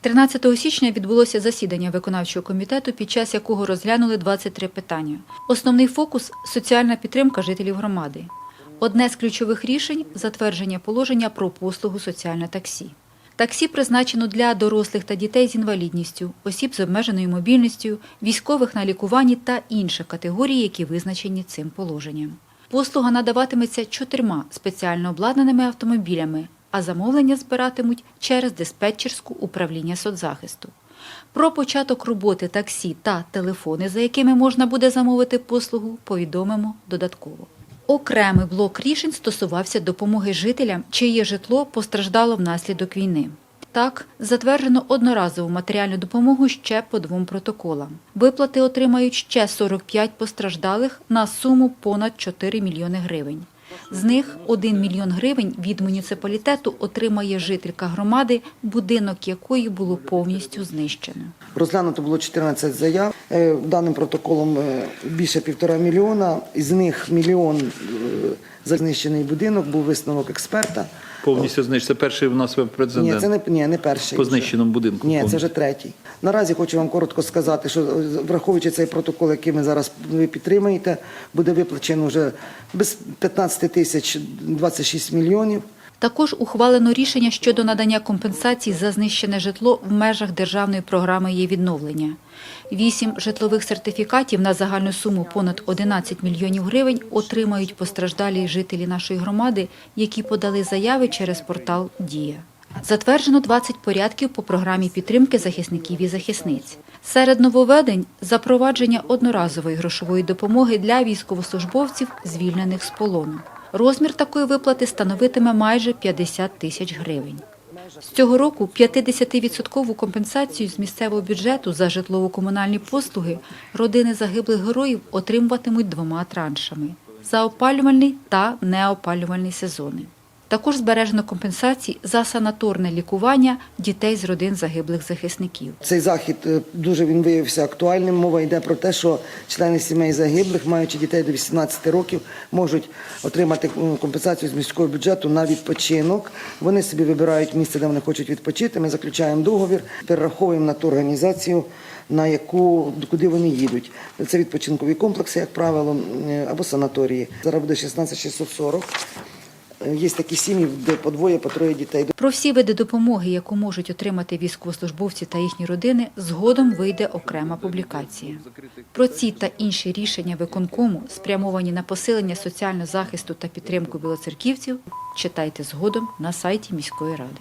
13 січня відбулося засідання виконавчого комітету, під час якого розглянули 23 питання. Основний фокус соціальна підтримка жителів громади. Одне з ключових рішень затвердження положення про послугу соціальне таксі. Таксі призначено для дорослих та дітей з інвалідністю, осіб з обмеженою мобільністю, військових на лікуванні та інших категорій, які визначені цим положенням. Послуга надаватиметься чотирма спеціально обладнаними автомобілями, а замовлення збиратимуть через диспетчерську управління соцзахисту. Про початок роботи таксі та телефони, за якими можна буде замовити послугу, повідомимо додатково. Окремий блок рішень стосувався допомоги жителям, чиє житло постраждало внаслідок війни. Так, затверджено одноразову матеріальну допомогу ще по двом протоколам. Виплати отримають ще 45 постраждалих на суму понад 4 мільйони гривень. З них 1 мільйон гривень від муніципалітету отримає жителька громади, будинок якої було повністю знищено. Розглянуто було 14 заяв. Е, Даним протоколом е, більше півтора мільйона. Із них мільйон е, за знищений будинок був висновок експерта. Повністю знищити. Це перший у нас Ні, це не, ні, не перший. по знищеному будинку. Ні, це вже третій. Наразі хочу вам коротко сказати, що враховуючи цей протокол, який ми зараз ви підтримуєте, буде виплачено вже без 15 тисяч 26 мільйонів. Також ухвалено рішення щодо надання компенсацій за знищене житло в межах державної програми її відновлення. Вісім житлових сертифікатів на загальну суму понад 11 мільйонів гривень отримають постраждалі жителі нашої громади, які подали заяви через портал Дія. Затверджено 20 порядків по програмі підтримки захисників і захисниць. Серед нововведень запровадження одноразової грошової допомоги для військовослужбовців, звільнених з полону. Розмір такої виплати становитиме майже 50 тисяч гривень. З цього року 50% компенсацію з місцевого бюджету за житлово-комунальні послуги родини загиблих героїв отримуватимуть двома траншами – за опалювальний та неопалювальний сезони. Також збережено компенсації за санаторне лікування дітей з родин загиблих захисників. Цей захід е, дуже він виявився актуальним. Мова йде про те, що члени сімей загиблих, маючи дітей до 18 років, можуть отримати компенсацію з міського бюджету на відпочинок. Вони собі вибирають місце, де вони хочуть відпочити. Ми заключаємо договір, перераховуємо на ту організацію, на яку куди вони їдуть. Це відпочинкові комплекси, як правило, або санаторії. Зараз буде 16 640. Е, Є такі сім'ї, де по двоє, по троє дітей. Про всі види допомоги, яку можуть отримати військовослужбовці та їхні родини, згодом вийде окрема публікація. Про ці та інші рішення виконкому, спрямовані на посилення соціального захисту та підтримку білоцерківців, читайте згодом на сайті міської ради.